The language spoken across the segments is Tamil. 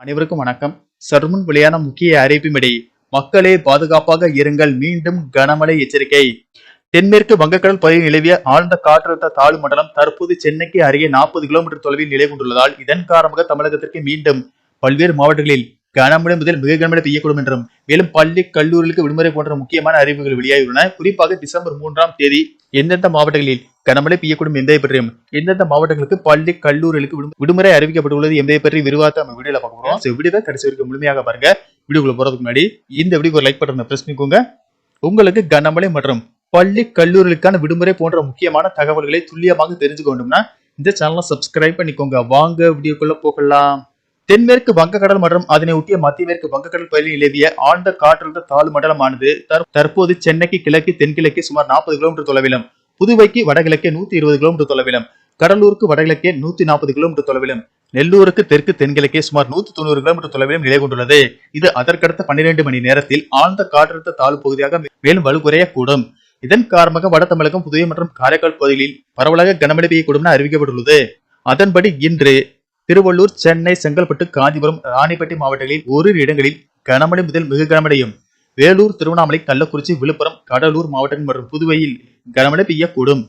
அனைவருக்கும் வணக்கம். சற்றுமுன் வெளியான முக்கிய அறிவிப்பின்படி மக்களே பாதுகாப்பாக இருங்கள். மீண்டும் கனமழை எச்சரிக்கை. தென்மேற்கு வங்கக்கடல் பகுதியில் நிலவிய ஆழ்ந்த காற்றழுத்த தாழ்வு மண்டலம் தற்போது சென்னைக்கு அருகே நாற்பது கிலோமீட்டர் தொலைவில் நிலை கொண்டுள்ளதால் இதன் காரணமாக தமிழகத்திற்கு மீண்டும் பல்வேறு மாவட்டங்களில் கனமழை முதல் மிக கனமழை பெய்யக்கூடும் என்றும் மேலும் பள்ளி கல்லூரிகளுக்கு விடுமுறை போன்ற முக்கியமான அறிவிப்புகள் வெளியாகியுள்ளன. குறிப்பாக டிசம்பர் மூன்றாம் தேதி எந்தெந்த மாவட்டங்களில் கனமழை பெய்யக்கூடும் என்பதை பற்றியும் எந்தெந்த மாவட்டங்களுக்கு பள்ளி கல்லூரிகளுக்கு விடுமுறை அறிவிக்கப்பட்டுள்ளது என்பதை பற்றி விரிவாக நம்ம வீடியோல பார்க்க போறோம். So, வீடியோ கடைசி வரைக்கும் முழுமையாக பாருங்க. வீடியோக்குள்ள போறதுக்கு முன்னாடி இந்த வீடியோக்கு ஒரு லைக் பட்டனை பிரஸ் பண்ணிக்கோங்க. உங்களுக்கு கனமழை மற்றும் பள்ளி கல்லூரிகளுக்கான விடுமுறை போன்ற முக்கியமான தகவல்களை துல்லியமாக தெரிஞ்சுக்க வேண்டும்னா இந்த சேனலை சப்ஸ்கிரைப் பண்ணிக்கோங்க. வாங்க வீடியோக்குள்ள போகலாம். தென்மேற்கு வங்கக்கடல் மற்றும் அதனை ஒட்டிய மத்திய மேற்கு வங்கக்கடல் பகுதியில் நிலவிய ஆழ்ந்த காற்றழுத்த தாழ்வு மண்டலமானது தற்போது சென்னைக்கு கிழக்கு தென்கிழக்கு சுமார் நாற்பது கிலோமீட்டர் தொலைவிலும் புதுவைக்கு வடகிழக்கே நூத்தி இருபது கிலோமீட்டர் தொலைவிலும் கடலூருக்கு வடகிழக்கே நூத்தி நாற்பது கிலோமீட்டர் தொலைவிலும் நெல்லூருக்கு தெற்கு தென்கிழக்கே சுமார் நூத்தி தொண்ணூறு கிலோமீட்டர் தொலைவிலும் நிலை கொண்டுள்ளது. இது அதற்கடுத்த பன்னிரண்டு மணி நேரத்தில் ஆழ்ந்த காற்றழுத்த தாழ்வு பகுதியாக மேலும் வலுக்குறையக்கூடும். இதன் காரணமாக வட தமிழகம் புதுவை மற்றும் காரைக்கால் பகுதிகளில் பரவலாக கனமழை பெய்யக்கூடும் என அறிவிக்கப்பட்டுள்ளது. அதன்படி இன்று திருவள்ளூர் சென்னை செங்கல்பட்டு காஞ்சிபுரம் ராணிப்பேட்டை மாவட்டங்களில் ஓரிரு இடங்களில் கனமழை முதல் மிக கனமழையும் வேலூர் திருவண்ணாமலை கள்ளக்குறிச்சி விழுப்புரம் கடலூர் மாவட்டங்கள் மற்றும் புதுவையில் கனமழை பெய்யக்கூடும்.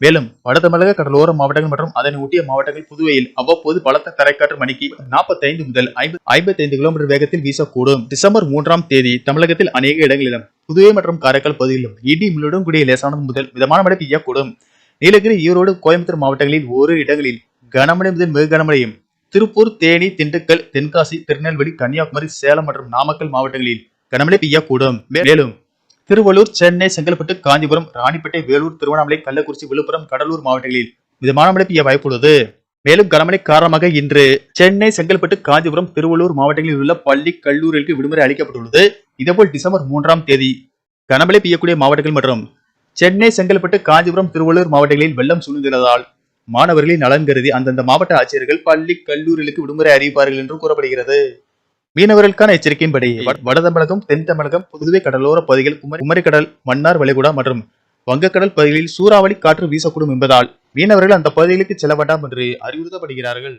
மேலும் வட தமிழக கடலோர மாவட்டங்கள் மற்றும் அதனை ஒட்டிய மாவட்டங்கள் புதுவையில் அவ்வப்போது பலத்த தரைக்காற்று மணிக்கு 45 முதல் ஐம்பத்தைந்து கிலோமீட்டர் வேகத்தில் வீசக்கூடும். டிசம்பர் மூன்றாம் தேதி தமிழகத்தில் அநேக இடங்களிலும் புதுவை மற்றும் காரைக்கால் பகுதியிலும் இடி மின்னுடன் கூடிய லேசானது முதல் மிதமான மழை பெய்யக்கூடும். நீலகிரி ஈரோடு கோயம்புத்தூர் மாவட்டங்களில் ஒரு இடங்களில் கனமழை முதல் மிக கனமழையும் திருப்பூர் தேனி திண்டுக்கல் தென்காசி திருநெல்வேலி கன்னியாகுமரி சேலம் மற்றும் நாமக்கல் மாவட்டங்களில் கனமழை பெய்யக்கூடும். மேலும் திருவள்ளூர் சென்னை செங்கல்பட்டு காஞ்சிபுரம் ராணிப்பேட்டை வேலூர் திருவண்ணாமலை கள்ளக்குறிச்சி விழுப்புரம் கடலூர் மாவட்டங்களில் மிதமான மழை பெய்ய வாய்ப்புள்ளது மேலும் கனமழை காரணமாக இன்று சென்னை செங்கல்பட்டு காஞ்சிபுரம் திருவள்ளூர் மாவட்டங்களில் உள்ள பள்ளி கல்லூரிகளுக்கு விடுமுறை அளிக்கப்பட்டுள்ளது. இதேபோல் டிசம்பர் மூன்றாம் தேதி கனமழை பெய்யக்கூடிய மாவட்டங்கள் மற்றும் சென்னை செங்கல்பட்டு காஞ்சிபுரம் திருவள்ளூர் மாவட்டங்களில் வெள்ளம் சூழ்ந்துள்ளதால் மாணவர்களின் நலன் கருதி அந்தந்த மாவட்ட ஆட்சியர்கள் பள்ளி கல்லூரிகளுக்கு விடுமுறை அறிவிப்பார்கள் என்று கூறப்படுகிறது. மீனவர்களுக்கான எச்சரிக்கையின்படி வட- தமிழகம் தென் தமிழகம் புதுவை கடலோர பகுதிகள் குமரி குமரிக்கடல் மன்னார் வளைகுடா மற்றும் வங்கக்கடல் பகுதிகளில் சூறாவளி காற்று வீசக்கூடும் என்பதால் மீனவர்கள் அந்த பகுதிகளுக்கு செல்ல வேண்டாம் என்று அறிவுறுத்தப்படுகிறார்கள்.